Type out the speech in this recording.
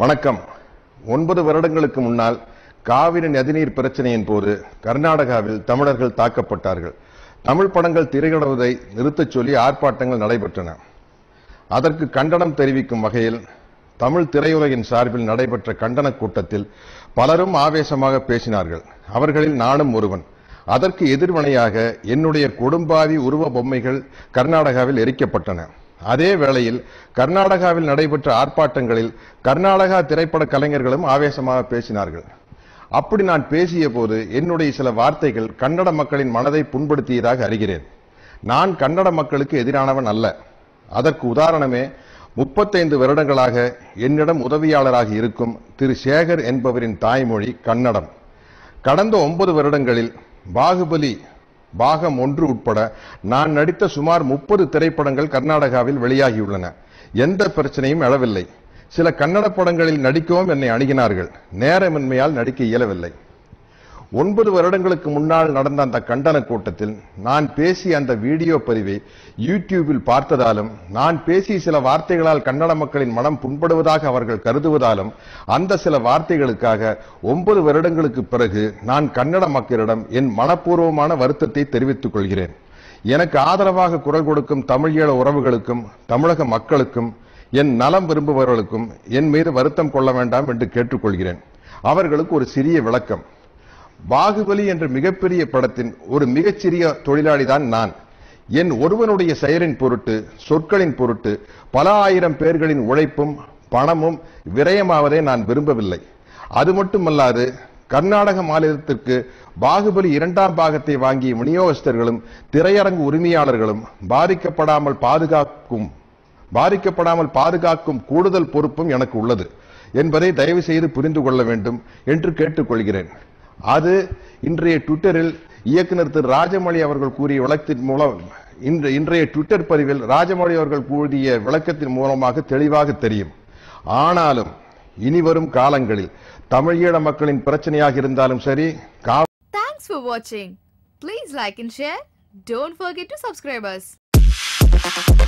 வணக்கம். ஒன்பது வருடங்களுக்கு முன்னால் காவிரி நதிநீர் பிரச்சனையின் போது கர்நாடகாவில் தமிழர்கள் தாக்கப்பட்டார்கள். தமிழ் படங்கள் திரையிடுவதை நிறுத்தச் சொல்லி ஆர்ப்பாட்டங்கள் நடைபெற்றன. அதற்கு கண்டனம் தெரிவிக்கும் வகையில் தமிழ் திரையுலகின் சார்பில் நடைபெற்ற கண்டன கூட்டத்தில் பலரும் ஆவேசமாக பேசினார்கள். அவர்களில் நானும் ஒருவன். அதற்கு எதிர்வினையாக என்னுடைய கொடும்பாவி உருவ பொம்மைகள் கர்நாடகாவில் எரிக்கப்பட்டன. அதே வேளையில் கர்நாடகாவில் நடைபெற்ற ஆர்ப்பாட்டங்களில் கர்நாடகா திரைப்பட கலைஞர்களும் ஆவேசமாக பேசினார்கள். அப்படி நான் பேசிய போது என்னுடைய சில வார்த்தைகள் கன்னட மக்களின் மனதை புண்படுத்தியதாக அறிகிறேன். நான் கன்னட மக்களுக்கு எதிரானவன் அல்ல. அதற்கு உதாரணமே முப்பத்தைந்து வருடங்களாக என்னிடம் உதவியாளராக இருக்கும் திரு சேகர் என்பவரின் தாய்மொழி கன்னடம். கடந்த ஒன்பது வருடங்களில் பாகுபலி பாகம் ஒன்று உட்பட நான் நடித்த சுமார் முப்பது திரைப்படங்கள் கர்நாடகாவில் வெளியாகியுள்ளன. எந்த பிரச்சனையும் எழவில்லை. சில கன்னட படங்களில் நடிக்கவும் என்னை அணுகினார்கள். நேரமின்மையால் நடிக்க இயலவில்லை. ஒன்பது வருடங்களுக்கு முன்னால் நடந்த அந்த கண்டன கூட்டத்தில் நான் பேசிய அந்த வீடியோ பதிவை யூடியூபில் பார்த்ததாலும் நான் பேசிய சில வார்த்தைகளால் கன்னட மக்களின் மனம் புண்படுவதாக அவர்கள் கருதுவதாலும் அந்த சில வார்த்தைகளுக்காக ஒன்பது வருடங்களுக்கு பிறகு நான் கன்னட மக்களிடம் என் மனப்பூர்வமான வருத்தத்தை தெரிவித்துக் கொள்கிறேன். எனக்கு ஆதரவாக குரல் கொடுக்கும் தமிழீழ உறவுகளுக்கும் தமிழக மக்களுக்கும் என் நலம் விரும்புபவர்களுக்கும் என் மீது வருத்தம் கொள்ள வேண்டாம் என்று கேட்டுக்கொள்கிறேன். அவர்களுக்கு ஒரு சிறிய விளக்கம். பாகுபலி என்ற மிகப்பெரிய படத்தின் ஒரு மிகச்சிறிய தொழிலாளிதான் நான். என் ஒருவனுடைய செயலின் பொருட்டு சொற்களின் பொருட்டு பல ஆயிரம் பேர்களின் உழைப்பும் பணமும் விரயமாவதை நான் விரும்பவில்லை. அது மட்டுமல்லாது கர்நாடக மாநிலத்திற்கு பாகுபலி இரண்டாம் பாகத்தை வாங்கிய விநியோகஸ்தர்களும் திரையரங்கு உரிமையாளர்களும் பாதிக்கப்படாமல் பாதுகாக்கும் பாதிக்கப்படாமல் பாதுகாக்கும் கூடுதல் பொறுப்பும் எனக்கு உள்ளது என்பதை தயவு செய்து புரிந்து கொள்ள வேண்டும் என்று கேட்டுக்கொள்கிறேன். அது இன்றைய ட்விட்டரில் இயக்குனர் திரு ராஜமௌழி அவர்கள் கூறிய விளக்கத்தின் மூலம் இன்று இன்றைய ட்விட்டர் பதிவில் ராஜமௌழி அவர்கள் கூறிய விளக்கத்தின் மூலமாக தெளிவாக தெரியும். ஆனாலும் இனிவரும் காலங்களில் தமிழீழ மக்களின் பிரச்சனையாக இருந்தாலும் சரி தேங்க்ஸ் ஃபார் வாட்சிங் please like and share don't forget to subscribers subscribe.